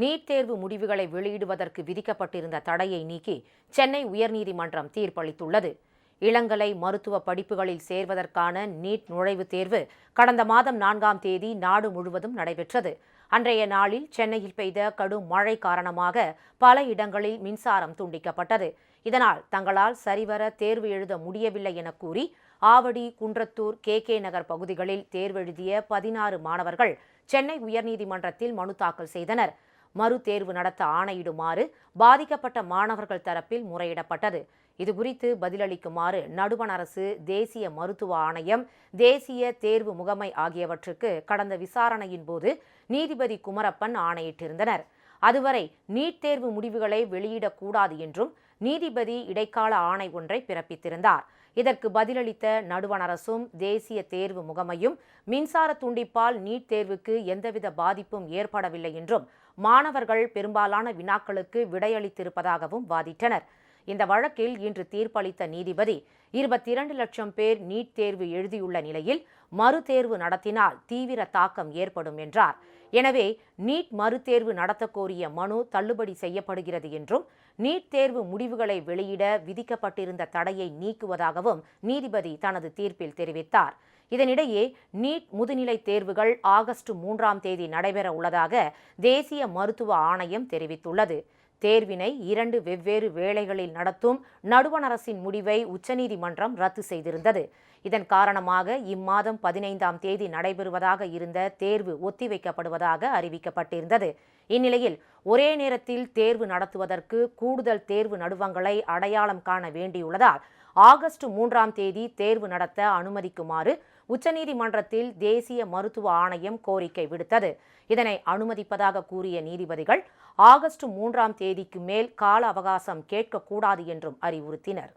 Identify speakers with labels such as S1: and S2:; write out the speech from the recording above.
S1: NEET தேர்வு முடிவுகளை வெளியிடுவதற்கு விதிக்கப்பட்டிருந்த தடையை நீக்கி சென்னை உயர்நீதிமன்றம் தீர்ப்பளித்துள்ளது. இளங்கலை மருத்துவ படிப்புகளில் சேர்வதற்கான நீட் நுழைவுத் தேர்வு கடந்த மாதம் நான்காம் தேதி நாடு முழுவதும் நடைபெற்றது. அன்றைய நாளில் சென்னையில் பெய்த கடும் மழை காரணமாக பல இடங்களில் மின்சாரம் துண்டிக்கப்பட்டது. இதனால் தங்களால் சரிவர தேர்வு எழுத முடியவில்லை என கூறி ஆவடி குன்றத்தூர் கே. கே. நகர் பகுதிகளில் தேர்வெழுதிய பதினாறு மாணவர்கள் சென்னை உயர்நீதிமன்றத்தில் மனு தாக்கல் செய்தனர். மறு தேர்வு நடத்த ஆணையிடுமாறு பாதிக்கப்பட்ட மாணவர்கள் தரப்பில் முறையிடப்பட்டது. இதுகுறித்து பதிலளிக்குமாறு நடுவண் அரசு தேசிய மருத்துவ ஆணையம் தேசிய தேர்வு முகமை ஆகியவற்றுக்கு கடந்த விசாரணையின் போது நீதிபதி குமரப்பன் ஆணையிட்டிருந்தனர். அதுவரை நீட் தேர்வு முடிவுகளை வெளியிடக்கூடாது என்றும் நீதிபதி இடைக்கால ஆணை ஒன்றை பிறப்பித்திருந்தார். இதற்கு பதிலளித்த நடுவண் அரசும் தேசிய தேர்வு முகமையும் மின்சார துண்டிப்பால் நீட் தேர்வுக்கு எந்தவித பாதிப்பும் ஏற்படவில்லை என்றும் மாணவர்கள் பெரும்பாலான வினாக்களுக்கு விடையளித்திருப்பதாகவும் வாதிட்டனர். இந்த வழக்கில் இன்று தீர்ப்பளித்த நீதிபதி இருபத்தி இரண்டு லட்சம் பேர் நீட் தேர்வு எழுதியுள்ள நிலையில் மறுதேர்வு நடத்தினால் தீவிர தாக்கம் ஏற்படும் என்றார். எனவே நீட் மறுதேர்வு நடத்தக்கோரிய மனு தள்ளுபடி செய்யப்படுகிறது என்றும் நீட் தேர்வு முடிவுகளை வெளியிட விதிக்கப்பட்டிருந்த தடையை நீக்குவதாகவும் நீதிபதி தனது தீர்ப்பில் தெரிவித்தார். இதனிடையே நீட் முதுநிலை தேர்வுகள் ஆகஸ்ட் மூன்றாம் தேதி நடைபெற உள்ளதாக தேசிய மருத்துவ ஆணையம் தெரிவித்துள்ளது. தேர்வினை இரண்டு வெவ்வேறு வேளைகளில் நடத்தும் நடுவண் அரசின் முடிவை உச்சநீதிமன்றம் ரத்து செய்திருந்தது. இதன் காரணமாக இம்மாதம் பதினைந்தாம் தேதி நடைபெறுவதாக இருந்த தேர்வு ஒத்திவைக்கப்படுவதாக அறிவிக்கப்பட்டிருந்தது. இந்நிலையில் ஒரே நேரத்தில் தேர்வு நடத்துவதற்கு கூடுதல் தேர்வு நடுவங்களை அடையாளம் காண வேண்டியுள்ளதால் ஆகஸ்ட் மூன்றாம் தேதி தேர்வு நடத்த அனுமதிக்குமாறு உச்சநீதிமன்றத்தில் தேசிய மருத்துவ ஆணையம் கோரிக்கை விடுத்தது. இதனை அனுமதிப்பதாக கூறிய நீதிபதிகள் ஆகஸ்ட் மூன்றாம் தேதிக்கு மேல் கால அவகாசம் கேட்கக்கூடாது என்றும் அறிவுறுத்தினர்.